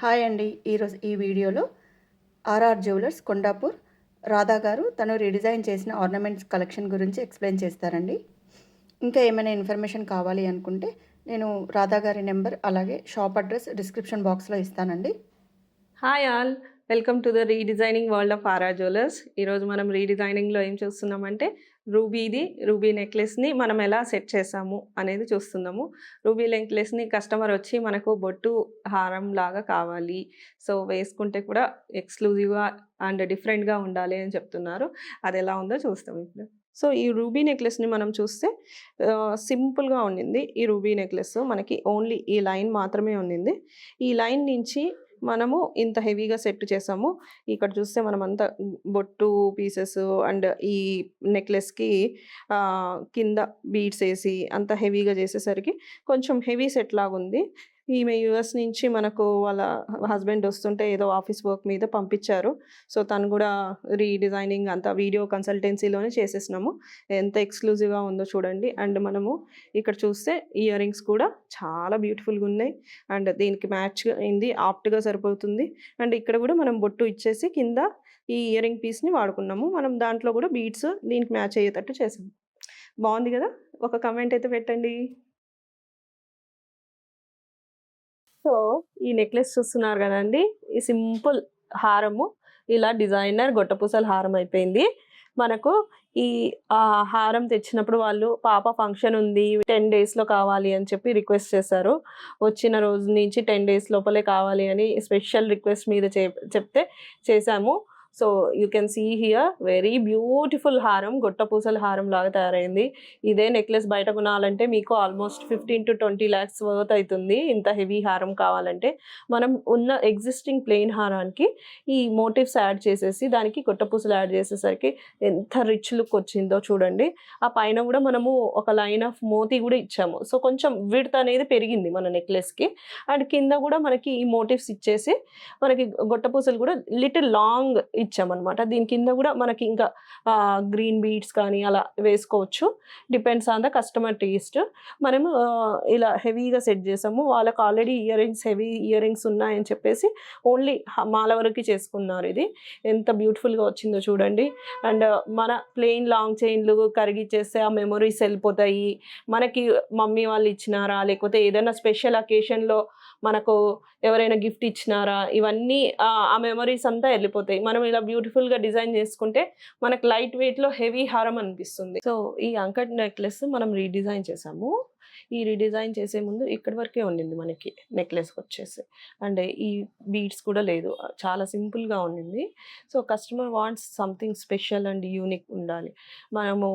Hi అండి. ఈరోజు ఈ వీడియోలో ఆర్ఆర్ జ్యువెలర్స్ కొండాపూర్ రాధా గారు తను రీడిజైన్ చేసిన ఆర్నమెంట్స్ కలెక్షన్ గురించి ఎక్స్ప్లెయిన్ చేస్తారండి. ఇంకా ఏమైనా ఇన్ఫర్మేషన్ కావాలి అనుకుంటే నేను రాధా గారి నెంబర్ అలాగే షాప్ అడ్రస్ డిస్క్రిప్షన్ బాక్స్లో ఇస్తానండి. Hi all. Welcome to the redesigning world of RR jewellers. ఈరోజు మనం రీడిజైనింగ్లో ఏం చూస్తున్నామంటే రూబీది రూబీ నెక్లెస్ని మనం ఎలా సెట్ చేసాము అనేది చూస్తున్నాము. రూబీ నెక్లెస్ని కస్టమర్ వచ్చి మనకు బొట్టు హారం లాగా కావాలి. సో వేసుకుంటే కూడా ఎక్స్క్లూజివ్గా అండ్ డిఫరెంట్గా ఉండాలి అని చెప్తున్నారు. అది ఎలా ఉందో చూస్తాం ఇప్పుడు. సో ఈ రూబీ నెక్లెస్ని మనం చూస్తే సింపుల్గా ఉండింది ఈ రూబీ నెక్లెస్ మనకి ఓన్లీ ఈ లైన్ మాత్రమే ఉండింది ఈ లైన్ నుంచి మనము ఇంత హెవీగా సెట్ చేసాము. ఇక్కడ చూస్తే మనం అంతా బొట్టు పీసెస్ అండ్ ఈ నెక్లెస్కి కింద బీడ్స్ వేసి అంత హెవీగా చేసేసరికి కొంచెం హెవీ సెట్ లాగా ఉంది ఈమె యుఎస్ నుంచి మనకు వాళ్ళ హస్బెండ్ వస్తుంటే ఏదో ఆఫీస్ వర్క్ మీద పంపించారు. సో తను కూడా రీడిజైనింగ్ అంతా వీడియో కన్సల్టెన్సీలోనే చేసేసినాము. ఎంత ఎక్స్క్లూజివ్గా ఉందో చూడండి. అండ్ మనము ఇక్కడ చూస్తే ఇయర్ రింగ్స్ కూడా చాలా బ్యూటిఫుల్గా ఉన్నాయి. అండ్ దీనికి మ్యాచ్ అయింది ఆప్ట్గా సరిపోతుంది. అండ్ ఇక్కడ కూడా మనం బొట్టు ఇచ్చేసి కింద ఈ ఇయర్ రింగ్ పీస్ని వాడుకున్నాము. మనం దాంట్లో కూడా బీడ్స్ దీనికి మ్యాచ్ అయ్యేటట్టు చేసాము. బాగుంది కదా? ఒక కమెంట్ అయితే పెట్టండి. సో ఈ నెక్లెస్ చూస్తున్నారు కదండి. ఈ సింపుల్ హారము. ఇలా డిజైనర్ గొట్టపూసల హారం అయిపోయింది. మనకు ఈ హారం తెచ్చినప్పుడు వాళ్ళు పాప ఫంక్షన్ ఉంది టెన్ డేస్లో కావాలి అని చెప్పి రిక్వెస్ట్ చేశారు. వచ్చిన రోజు నుంచి టెన్ డేస్ లోపలే కావాలి అని స్పెషల్ రిక్వెస్ట్ మీద చెప్తే చేశాము. So you can see here very beautiful హారం గొట్టపూసల హారం లాగా తయారైంది. ఇదే నెక్లెస్ బయట కొనాలంటే మీకు almost fifteen to twenty lakhs worth అవుతుంది ఇంత హెవీ హారం కావాలంటే. మనం ఉన్న ఎగ్జిస్టింగ్ ప్లెయిన్ హారానికి ఈ మోటివ్స్ యాడ్ చేసేసి దానికి గొట్టపూసలు యాడ్ చేసేసరికి ఎంత రిచ్ లుక్ వచ్చిందో చూడండి. ఆ పైన కూడా మనము ఒక లైన్ ఆఫ్ మోతీ కూడా ఇచ్చాము. సో కొంచెం విడ్త్ అనేది పెరిగింది మన నెక్లెస్కి అండ్ కింద కూడా మనకి ఈ మోటివ్స్ ఇచ్చేసి మనకి గొట్టపూసలు కూడా లిటిల్ లాంగ్ ఇచ్చామన్నమాట. దీని కింద కూడా మనకి ఇంకా గ్రీన్ బీట్స్ కానీ అలా వేసుకోవచ్చు. Depends on the customer taste. మనము ఇలా హెవీగా సెట్ చేసాము. వాళ్ళకి already earrings heavy earrings ఉన్నాయని చెప్పేసి ఓన్లీ మాల వరకు చేసుకున్నారు ఇది. ఎంత బ్యూటిఫుల్గా వచ్చిందో చూడండి. అండ్ మన ప్లెయిన్ లాంగ్ చైన్లు కరిగిచ్చేస్తే ఆ మెమొరీస్ వెళ్ళిపోతాయి. మనకి మమ్మీ వాళ్ళు ఇచ్చినారా? లేకపోతే ఏదైనా స్పెషల్ అకేషన్లో మనకు ఎవరైనా గిఫ్ట్ ఇచ్చినారా? ఇవన్నీ ఆ, ఆ మెమరీస్ అంతా వెళ్ళిపోతాయి. మనం ఇలా బ్యూటిఫుల్గా డిజైన్ చేసుకుంటే మనకు లైట్ వెయిట్లో హెవీ హారం అనిపిస్తుంది. సో ఈ అంకట్ నెక్లెస్ మనం రీడిజైన్ చేసాము. ఈ రీడిజైన్ చేసే ముందు ఇక్కడి వరకే ఉండింది మనకి నెక్లెస్ వచ్చేసి. అండ్ ఈ బీడ్స్ కూడా లేదు. చాలా సింపుల్గా ఉండింది. So customer wants something special and unique ఉండాలి. మనము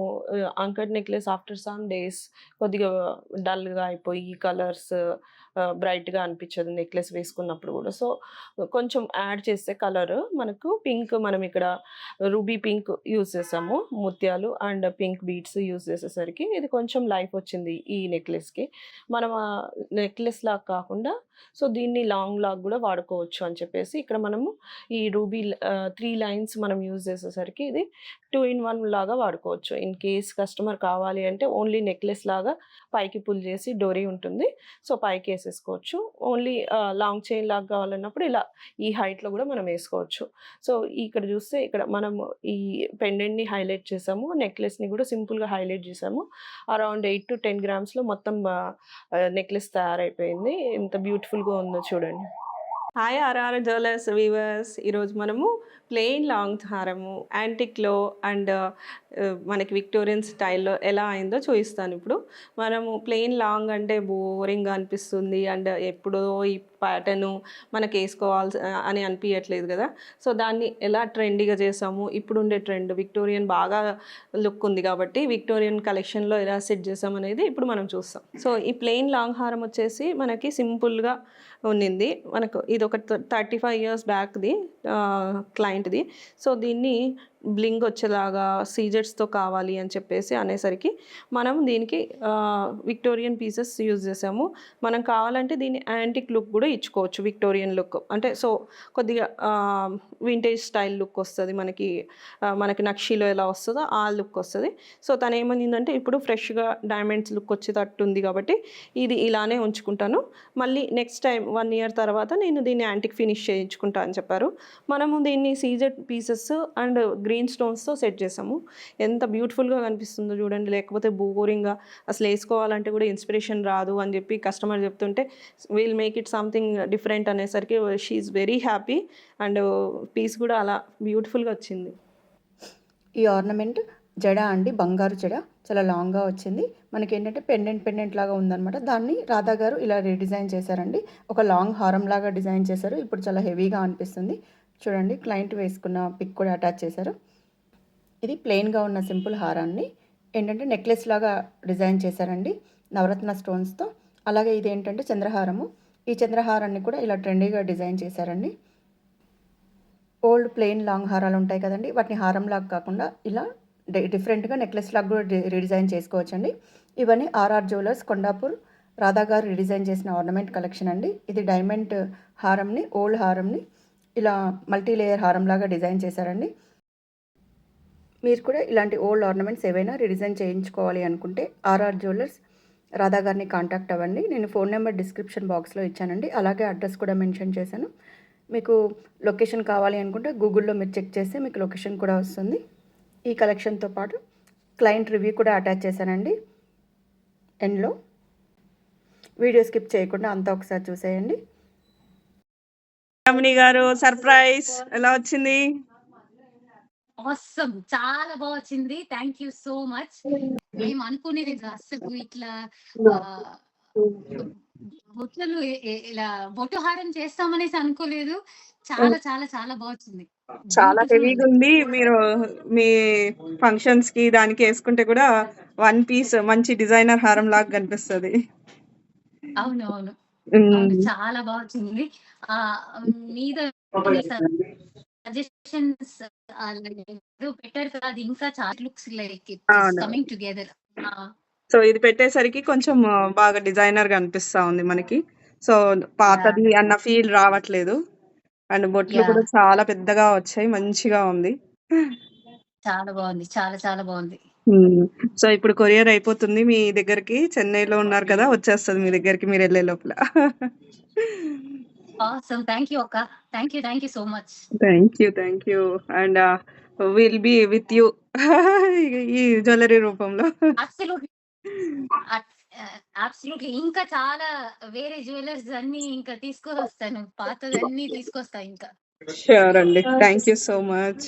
uncut necklace after some days కొద్దిగా డల్గా అయిపోయి కలర్స్ బ్రైట్గా అనిపించదు నెక్లెస్ వేసుకున్నప్పుడు కూడా. సో కొంచెం యాడ్ చేస్తే కలర్ మనకు పింక్ మనం ఇక్కడ రూబీ పింక్ యూస్ చేసాము ముత్యాలు అండ్ పింక్ బీడ్స్ యూజ్ చేసేసరికి ఇది కొంచెం లైఫ్ వచ్చింది ఈ నెక్లెస్కి. మనం నెక్లెస్ లాగా కాకుండా సో దీన్ని లాంగ్ లాగ్ కూడా వాడుకోవచ్చు అని చెప్పేసి ఇక్కడ మనము ఈ రూబీ త్రీ లైన్స్ మనం యూజ్ చేసేసరికి ఇది టూ ఇన్ వన్ లాగా వాడుకోవచ్చు. ఇన్ కేస్ కస్టమర్ కావాలి అంటే ఓన్లీ నెక్లెస్ లాగా పైకి పుల్ చేసి డోరీ ఉంటుంది. సో పైకి వేసేసుకోవచ్చు. ఓన్లీ లాంగ్ చైన్ లాగా కావాలన్నప్పుడు ఇలా ఈ హైట్లో కూడా మనం వేసుకోవచ్చు. సో ఇక్కడ చూస్తే ఇక్కడ మనం ఈ పెండెంట్ని హైలైట్ చేసాము. నెక్లెస్ని కూడా సింపుల్గా హైలైట్ చేసాము. అరౌండ్ ఎయిట్ టు టెన్ గ్రామ్స్లో మొత్తం నెక్లెస్ తయారైపోయింది. ఎంత బ్యూటిఫుల్గా ఉందో చూడండి. హాయ్ ఆర్ఆర్ జ్యువెలర్స్ వీవర్స్ ఈరోజు మనము ప్లెయిన్ లాంగ్ హారము యాంటిక్లో అండ్ uh, మనకి విక్టోరియన్ స్టైల్లో ఎలా అయిందో చూపిస్తాను ఇప్పుడు. మనము ప్లెయిన్ లాంగ్ అంటే బోరింగ్గా అనిపిస్తుంది. అండ్ uh, ఎప్పుడో ఈ ప్యాటర్ను మనకి వేసుకోవాల్సి అని అనిపించట్లేదు కదా. సో దాన్ని ఎలా ట్రెండీగా చేసాము? ఇప్పుడు ఉండే ట్రెండ్ విక్టోరియన్ బాగా లుక్ ఉంది కాబట్టి విక్టోరియన్ కలెక్షన్లో ఎలా సెట్ చేసాం అనేది ఇప్పుడు మనం చూస్తాం. సో ఈ ప్లెయిన్ లాంగ్ హారం వచ్చేసి మనకి సింపుల్గా ఉన్నింది. మనకు ఇది ఒక థర్టీ ఫైవ్ ఇయర్స్ బ్యాక్ది క్లయింట్ది సో దీన్ని బ్లింగ్ వచ్చేలాగా సీజెట్స్తో కావాలి అని చెప్పేసి అనేసరికి మనం దీనికి విక్టోరియన్ పీసెస్ యూజ్ చేసాము. మనం కావాలంటే దీన్ని యాంటిక్ లుక్ కూడా ఇచ్చుకోవచ్చు విక్టోరియన్ లుక్ అంటే సో కొద్దిగా వింటేజ్ స్టైల్ లుక్ వస్తుంది మనకి మనకి నక్షీలో ఎలా వస్తుందో ఆ లుక్ వస్తుంది. సో తను ఏమనిందంటే ఇప్పుడు ఫ్రెష్గా డైమండ్స్ లుక్ వచ్చేటట్టు ఉంది కాబట్టి ఇది ఇలానే ఉంచుకుంటాను. మళ్ళీ నెక్స్ట్ టైం వన్ ఇయర్ తర్వాత నేను దీన్ని యాంటిక్ ఫినిష్ చేయించుకుంటా అని చెప్పారు. మనము దీన్ని సీజెట్ పీసెస్ అండ్ గ్రీన్ స్టోన్స్తో సెట్ చేసాము. ఎంత బ్యూటిఫుల్గా కనిపిస్తుందో చూడండి. లేకపోతే బోరింగ్గా అసలు వేసుకోవాలంటే కూడా ఇన్స్పిరేషన్ రాదు అని చెప్పి కస్టమర్ చెప్తుంటే will make it something different అనేసరికి she very happy and piece కూడా అలా బ్యూటిఫుల్గా వచ్చింది. ఈ ఆర్నమెంట్ జడ అండి బంగారు జడ చాలా లాంగ్గా వచ్చింది. మనకి ఏంటంటే పెండెంట్ పెండెంట్ లాగా ఉందన్నమాట. దాన్ని రాధా గారు ఇలా రీడిజైన్ చేశారండి. ఒక లాంగ్ హారం లాగా డిజైన్ చేశారు. ఇప్పుడు చాలా హెవీగా అనిపిస్తుంది. చూడండి క్లయింట్ వేసుకున్న పిక్ కూడా అటాచ్ చేశారు. ఇది ప్లెయిన్గా ఉన్న సింపుల్ హారాన్ని. ఏంటంటే నెక్లెస్ లాగా డిజైన్ చేశారండి నవరత్న స్టోన్స్తో అలాగే ఇది ఏంటంటే చంద్రహారము. ఈ చంద్రహారాన్ని కూడా ఇలా ట్రెండీగా డిజైన్ చేశారండి. ఓల్డ్ ప్లెయిన్ లాంగ్ హారాలు ఉంటాయి కదండి వాటిని హారం లాగా కాకుండా ఇలా డిఫరెంట్గా నెక్లెస్ లాగా కూడా రీడిజైన్ చేసుకోవచ్చండి. ఇవన్నీ ఆర్ఆర్ జ్యువెలర్స్ కొండాపూర్ రాధా గారు రీడిజైన్ చేసిన ఆర్నమెంట్ కలెక్షన్ అండి. ఇది డైమండ్ హారంని ఓల్డ్ హారంని ఇలా మల్టీ లేయర్ హారం లాగా డిజైన్ చేశారండి. మీరు కూడా ఇలాంటి ఓల్డ్ ఆర్నమెంట్స్ ఏవైనా రీడిజైన్ చేయించుకోవాలి అనుకుంటే ఆర్ఆర్ జ్యువెలర్స్ రాధా గారిని కాంటాక్ట్ అవ్వండి. నేను ఫోన్ నెంబర్ డిస్క్రిప్షన్ బాక్స్లో ఇచ్చానండి. అలాగే అడ్రస్ కూడా మెన్షన్ చేశాను. మీకు లొకేషన్ కావాలి అనుకుంటే గూగుల్లో మీరు చెక్ చేస్తే మీకు లొకేషన్ కూడా వస్తుంది. ఈ కలెక్షన్తో పాటు క్లయింట్ రివ్యూ కూడా అటాచ్ చేశానండి. ఎండ్లో వీడియో స్కిప్ చేయకుండా అంతా ఒకసారి చూసేయండి. రమణి గారు సర్ప్రైజ్ ఎలా వచ్చింది? అవసరం చాలా బాగా వచ్చింది. థ్యాంక్ యూ సో మచ్ మేము అనుకునేది అసలు ఇట్లా బొట్లు ఇలా బొట్టు హారం చేస్తామనేసి అనుకోలేదు. చాలా చాలా చాలా బాగా వచ్చింది. చాలా హెవీగా ఉంది మీరు మీ ఫంక్షన్స్కి దానికి వేసుకుంటే కూడా వన్ పీస్ మంచి డిజైనర్ హారం లాగా కనిపిస్తుంది. అవును అవును చాలా బాగా వచ్చింది ఆ మీద సజెషన్స్ పెట్టారు కదా అది ఇంకా చాలా looks like. Coming together so ఇది పెట్టేసరికి కొంచెం బాగా డిజైనర్గా అనిపిస్తా ఉంది మనకి. సో పాతది అన్న ఫీల్ రావట్లేదు. అండ్ బొట్లు. కూడా చాలా పెద్దగా వచ్చాయి మంచిగా ఉంది. చాలా బాగుంది చాలా చాలా బాగుంది. సో ఇప్పుడు కొరియర్ అయిపోతుంది మీ దగ్గరికి. చెన్నైలో ఉన్నారు కదా వచ్చేస్తుంది మీ దగ్గరికి మీరు వెళ్ళే లోపల. Awesome. థ్యాంక్ యూ అక్క. Thank you thank you so much thank you thank you and will be with you ఈ జ్యువెలరీ రూపంలో. అబ్సల్యూట్లీ ఇంకా చాలా వేరే జ్యువెలర్స్ అన్ని ఇంకా తీసుకొస్తాను. పాతదన్నీ తీసుకొస్తా ఇంకా. షూర్ అండి. Thank you so much